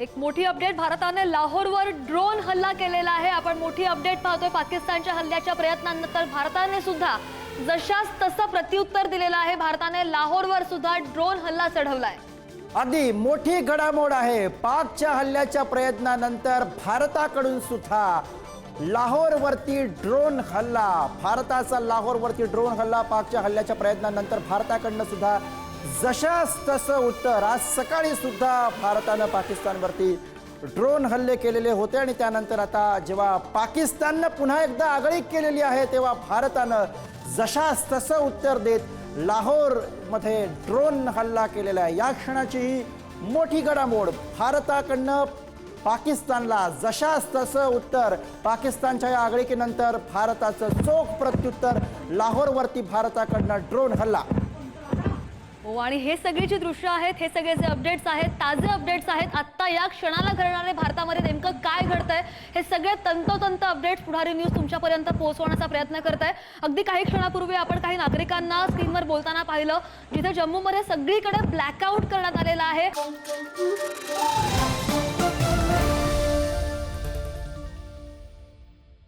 एक मोठी अपडेट भारताने लाहोरवर ड्रोन हल्ला केलेला आहे. आपण मोठी अपडेट पाहतोय पाकिस्तानच्या हल्ल्याच्या प्रयत्नानंतर भारताने सुद्धा जशास तसं प्रत्युत्तर दिलेलं आहे. भारताने लाहोरवर सुद्धा ड्रोन हल्ला चढवलाय. अगदी मोठी घडामोड आहे. पाकच्या हल्ल्याच्या प्रयत्नानंतर भारताकडून सुद्धा लाहोरवरती ड्रोन हल्ला भारताचा लाहोरवरती ड्रोन हल्ला पाकच्या हल्ल्याच्या प्रयत्नानंतर भारताकडनं सुद्धा जशास तसं उत्तर. आज सकाळी सुद्धा भारतानं पाकिस्तानवरती ड्रोन हल्ले केलेले होते आणि त्यानंतर आता जेव्हा पाकिस्ताननं पुन्हा एकदा आगळीक केलेली आहे तेव्हा भारतानं जशास तसं उत्तर देत लाहोरमध्ये ड्रोन हल्ला केलेला आहे. या क्षणाची ही मोठी घडामोड. भारताकडनं पाकिस्तानला जशास तसं उत्तर. पाकिस्तानच्या या आगळीकीनंतर भारताचं चोख प्रत्युत्तर. लाहोरवरती भारताकडनं ड्रोन हल्ला. हो आणि हे सगळी जी दृश्य आहेत हे सगळे जे अपडेट्स आहेत ताजे अपडेट्स आहेत आत्ता या क्षणाला घडणारे भारतामध्ये नेमकं काय घडतंय हे सगळे तंतोतंत अपडेट्स पुढारी न्यूज तुमच्यापर्यंत पोहोचवण्याचा प्रयत्न करत आहे अगदी काही क्षणापूर्वी आपण काही नागरिकांना स्क्रीनवर बोलताना पाहिलं जिथे जम्मूमध्ये सगळीकडे ब्लॅकआउट करण्यात आलेलं आहे.